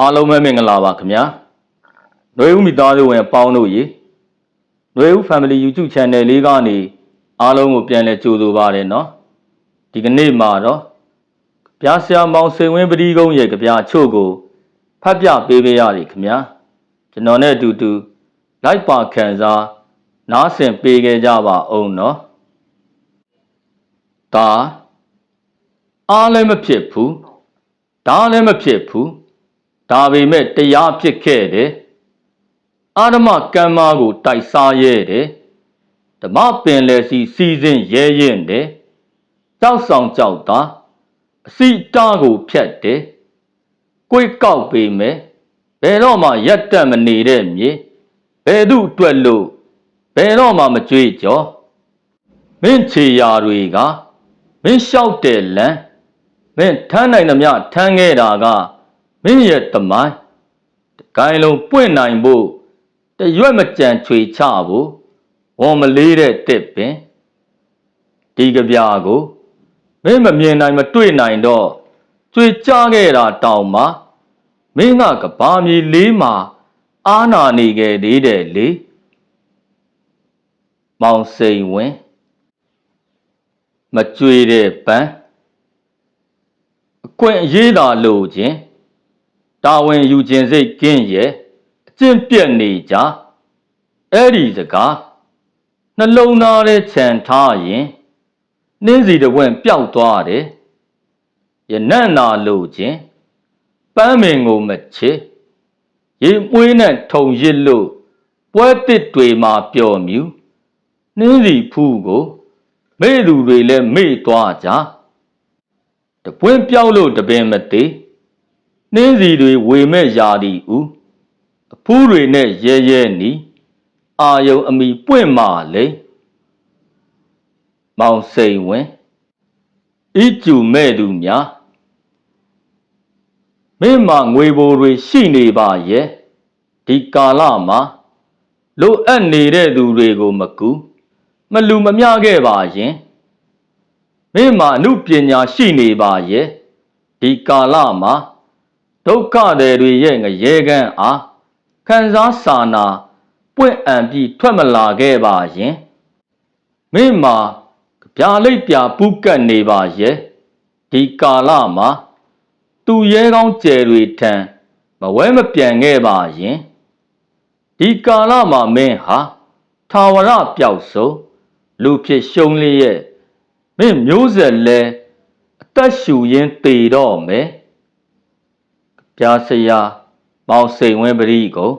အားလုံးပဲမင်္ဂလာပါခင်ဗျာနှွေဦးမိသားစုဝင်အပေါင်းတို့ရေနှွေဦး Family YouTube Channel လေးကနေအားလုံးကိုပြန်လည်ကြိုဆိုပါရနော်ဒီကနေ့မှာတော့ပြားဆရာမောင်စိန်ဝင်းပတိကုန်းရဲ့ကြပြအချို့ကိုဖတ်ပြပေးပေးရစီခင်ဗျာကျွန်တော်နဲ့အတူတူ လိုက်ပါခံစားနားဆင်ပေးခဲ့ကြပါအောင်နော်ဒါအားလည်းမဖြစ်ဘူးဒါလည်းမဖြစ်ဘူး ဒါပေမဲ့တရားဖြစ်ခဲ့တယ်။အာရမကမ္မာကိုတိုက်စားရဲတယ်။ဓမ္မပင်လေစီစီစဉ်ရဲရင်တယ်။ကြောက်ဆောင်ကြောက်တာအစီတားကိုဖြတ်တယ်။ကိုယ်ကောက်ပေမဲ့ဘယ်တော့မှရက်တက်မနေတဲ့မြေဘယ်သူအတွက်လို့ဘယ်တော့မှမကြွေးကြော်မင်းချေရာတွေကမင်းလျှောက်တဲ့လမ်းမင်းထမ်းနိုင်သမျှထမ်းခဲ့တာက မင်းရဲ့တမိုင်းတကိုင်းလုံးပွင့်နိုင်ဖို့တရွက်မကြံချွေချဖို့ဝန်မလေးတဲ့တစ်ပင်ဒီကြပြာကိုမင်းမမြင်နိုင်မတွေ့နိုင်တော့ကြွေကြခဲ့တာတောင်မှမင်းကကဘာမြေလေးမှာအာနာနေခဲ့သေးတယ်လေမောင်စိန်ဝင်မကြွေတဲ့ပန်းအခွင့်အရေးသာလိုခြင်း တာဝန်ယူခြင်းစိတ်ကင်းရဲ့အကျင့်ပြက်နေကြအဲ့ဒီစကားနှလုံးသားထဲခြံထားရင်နှင်းစီတဝင့်ပျောက်သွားတယ်ယနံ့နာလိုခြင်းပန်းမင်ကိုမချစ်ရေမွေးနဲ့ထုံရစ်လို့ပွဲတစ်တွေမှာပျော်မြူနှင်းစီဖူးကို မေ့သူတွေလည်းမေ့သွားကြတပွင့်ပြောက်လို့တပင်မသေး နှင်းစီတွေဝေမဲ့ရာဒီဦးအဖူးတွေနဲ့ရဲရဲနီအာယုံအမိပွင့်မာလေမောင်စိန်ဝင်ဤကျူမဲ့သူများမင်းမငွေဘိုတွေရှိနေပါရဲ့ဒီကာလမှာလိုအပ်နေတဲ့သူတွေကိုမကူမလူမမျှခဲ့ပါရင်မင်းမအမှုပညာရှိနေပါရဲ့ဒီကာလမှာ ဒုက္ခတွေရဲ့ငရေကန်းအားခံစားစာနာပွင့်အံပြီးထွက်မလာခဲ့ပါရင်မင်းမပြာလိပ်ပြာပူးကတ်နေပါရဲ့ဒီကာလမှာသူရဲကောင်းကျယ်တွေထံမဝဲမပြန်ခဲ့ပါရင်ဒီကာလမှာမင်းဟာထာဝရပျောက်ဆုံးလူဖြစ်ရှုံးလျက်မင်းမျိုးဆက်လဲအသက်ရှူရင်းတည်တော့မယ် ပြားစရာမောင်စိန်ဝင်းပရိကို